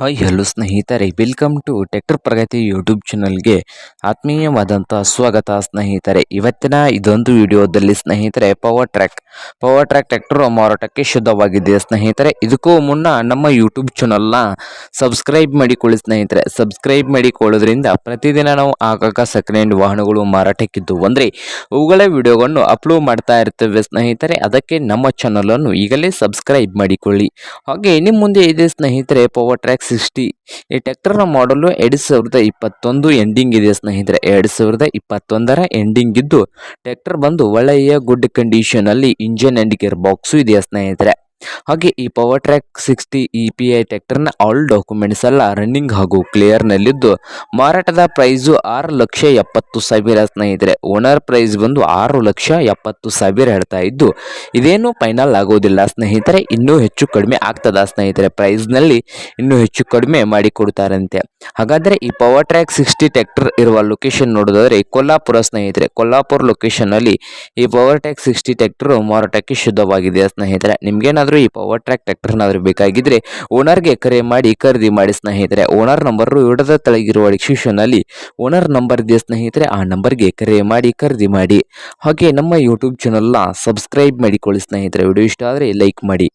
Hi hello ಸ್ನೇಹಿತರೆ welcome to tractor Pragati YouTube ಚಾನಲ್ಗೆ ಆತ್ಮೀಯವಾದಂಥ ಸ್ವಾಗತ ಸ್ನೇಹಿತರೆ. ಇವತ್ತಿನ ಇದೊಂದು ವಿಡಿಯೋದಲ್ಲಿ ಸ್ನೇಹಿತರೆ power track power track tractor ಮಾರಾಟಕ್ಕೆ ಶುದ್ಧವಾಗಿದೆ ಸ್ನೇಹಿತರೆ. ಇದಕ್ಕೂ ಮುನ್ನ ನಮ್ಮ ಯೂಟ್ಯೂಬ್ ಚಾನಲ್ನ ಸಬ್ಸ್ಕ್ರೈಬ್ ಮಾಡಿಕೊಳ್ಳಿ ಸ್ನೇಹಿತರೆ. ಸಬ್ಸ್ಕ್ರೈಬ್ ಮಾಡಿಕೊಳ್ಳೋದ್ರಿಂದ ಪ್ರತಿದಿನ ನಾವು ಆಗಾಗ ಸೆಕೆಂಡ್ ಹ್ಯಾಂಡ್ ವಾಹನಗಳು ಮಾರಾಟಕ್ಕಿದ್ದು. ಅಂದರೆ ಅವುಗಳ ವಿಡಿಯೋಗಳನ್ನು ಅಪ್ಲೋಡ್ ಮಾಡ್ತಾ ಇರ್ತೇವೆ ಸ್ನೇಹಿತರೆ. ಅದಕ್ಕೆ ನಮ್ಮ ಚಾನಲನ್ನು ಈಗಲೇ ಸಬ್ಸ್ಕ್ರೈಬ್ ಮಾಡಿಕೊಳ್ಳಿ. ಹಾಗೆ ನಿಮ್ಮ ಮುಂದೆ ಇದೆ ಸ್ನೇಹಿತರೆ ಪವರ್ ಟ್ರ್ಯಾಕ್ ಸಿಕ್ಸ್ಟಿ ಈ ಟ್ರ್ಯಾಕ್ಟರ್ನ ಮಾಡಲು ಎರಡು ಸಾವಿರದ ಇಪ್ಪತ್ತೊಂದು ಎಂಡಿಂಗ್ ಇದೆ ಸ್ನೇಹಿತರೆ. ಎರಡು ಸಾವಿರದ ಇಪ್ಪತ್ತೊಂದರ ಎಂಡಿಂಗ್ ಇದ್ದು ಟ್ಯಾಕ್ಟರ್ ಬಂದು ಒಳ್ಳೆಯ ಗುಡ್ ಕಂಡೀಷನ್ ಅಲ್ಲಿ ಇಂಜಿನ್ ಅಂಡ್ ಗೇರ್ ಬಾಕ್ಸು ಇದೆಯಾ ಸ್ನೇಹಿತರೆ. ಹಾಗೆ ಈ Powertrac sixty E P I ಟ್ಯಾಕ್ಟರ್ನ all documents ಎಲ್ಲ ರನ್ನಿಂಗ್ ಹಾಗೂ ಕ್ಲಿಯರ್ನಲ್ಲಿದ್ದು ಮಾರಾಟದ ಪ್ರೈಸು ಆರು ಲಕ್ಷ ಎಪ್ಪತ್ತು ಸಾವಿರ ಸ್ನೇಹಿತರೆ. ಓನರ್ ಪ್ರೈಸ್ ಬಂದು ಆರು ಲಕ್ಷ ಎಪ್ಪತ್ತು ಸಾವಿರ ಹೇಳ್ತಾ ಇದ್ದು, ಇದೇನು ಫೈನಲ್ ಆಗೋದಿಲ್ಲ ಸ್ನೇಹಿತರೆ. ಇನ್ನೂ ಹೆಚ್ಚು ಕಡಿಮೆ ಆಗ್ತದ ಸ್ನೇಹಿತರೆ. ಪ್ರೈಸ್ನಲ್ಲಿ ಇನ್ನೂ ಹೆಚ್ಚು ಕಡಿಮೆ ಮಾಡಿಕೊಡ್ತಾರಂತೆ ಹಾಗಾದರೆ ಈ ಪವರ್ ಟ್ರ್ಯಾಕ್ ಸಿಕ್ಸ್ಟಿ ಟ್ಯಾಕ್ಟರ್ ಇರುವ ಲೊಕೇಶನ್ ನೋಡೋದಾದರೆ ಕೊಲ್ಲಾಪುರ ಸ್ನೇಹಿತರೆ. ಕೊಲ್ಲಾಪುರ ಲೊಕೇಶನ್ನಲ್ಲಿ ಈ ಪವರ್ ಟ್ರ್ಯಾಕ್ ಸಿಕ್ಸ್ಟಿ ಟ್ಯಾಕ್ಟರ್ ಮಾರಾಟಕ್ಕೆ ಶುದ್ಧವಾಗಿದೆ ಸ್ನೇಹಿತರೆ. ನಿಮ್ಗೇನಾದರೂ ಈ ಪವರ್ ಟ್ರ್ಯಾಕ್ ಟ್ರ್ಯಾಕ್ಟರ್ನಾದರೂ ಬೇಕಾಗಿದ್ರೆ ಓನರ್ಗೆ ಕರೆ ಮಾಡಿ ಖರೀದಿ ಮಾಡಿ ಸ್ನೇಹಿತರೆ. ಓನರ್ ನಂಬರು ಇಡದ ತಳಗಿರುವ ಡಿಸ್ಕ್ರಿಪ್ಷನ್ನಲ್ಲಿ ಓನರ್ ನಂಬರ್ ಇದೆ ಸ್ನೇಹಿತರೆ, ಆ ನಂಬರ್ಗೆ ಕರೆ ಮಾಡಿ ಖರೀದಿ ಮಾಡಿ. ಹಾಗೆ ನಮ್ಮ ಯೂಟ್ಯೂಬ್ ಚಾನಲ್ನ ಸಬ್ಸ್ಕ್ರೈಬ್ ಮಾಡಿಕೊಳ್ಳಿ ಸ್ನೇಹಿತರೆ. ವಿಡಿಯೋ ಇಷ್ಟ ಆದರೆ ಲೈಕ್ ಮಾಡಿ.